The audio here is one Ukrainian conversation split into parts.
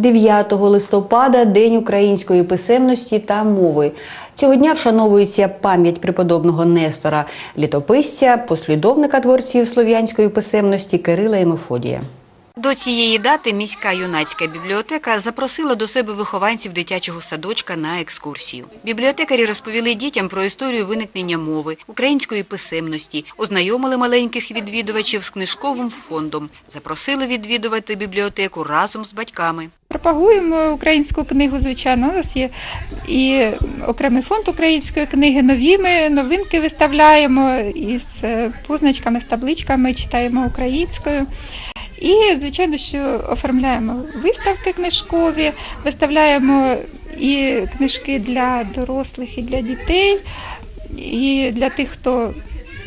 9 листопада День української писемності та мови. Цього дня вшановується пам'ять преподобного Нестора, літописця, послідовника творців слов'янської писемності Кирила і Мефодія. До цієї дати міська юнацька бібліотека запросила до себе вихованців дитячого садочка на екскурсію. Бібліотекарі розповіли дітям про історію виникнення мови, української писемності, ознайомили маленьких відвідувачів з книжковим фондом, запросили відвідувати бібліотеку разом з батьками. Пропагуємо українську книгу, звичайно. У нас є і окремий фонд української книги. Нові ми новинки виставляємо із е, позначками, з табличками, читаємо українською. І, звичайно, що оформляємо виставки книжкові, виставляємо і книжки для дорослих, і для дітей, і для тих, хто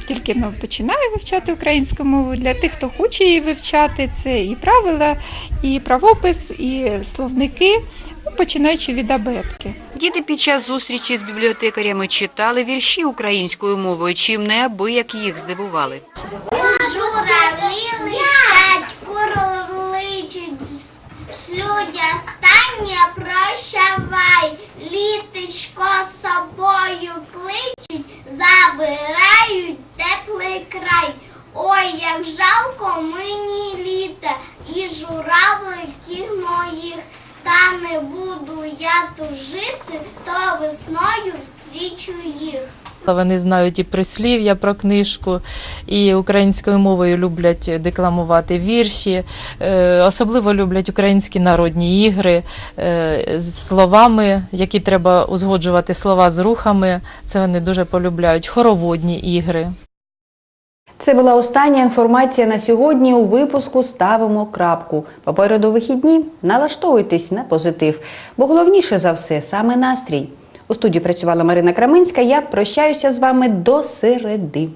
тільки ну, починає вивчати українську мову, для тих, хто хоче її вивчати, це і правила, і правопис, і словники, ну, починаючи від абетки. Діти під час зустрічі з бібліотекарями читали вірші українською мовою, чим неабияк їх здивували. Журавлі Ой, як жалко мені літа і журавликів моїх, та не буду я тужити, то весною встрічу їх. Вони знають і прислів'я про книжку, і українською мовою люблять декламувати вірші, е, особливо люблять українські народні ігри е, з словами, які треба узгоджувати слова з рухами. Це вони дуже полюбляють. Хороводні ігри. Це була остання інформація на сьогодні. У випуску ставимо крапку. Попереду вихідні налаштовуйтесь на позитив, бо головніше за все саме настрій. У студії працювала Марина Краминська. Я прощаюся з вами до середи.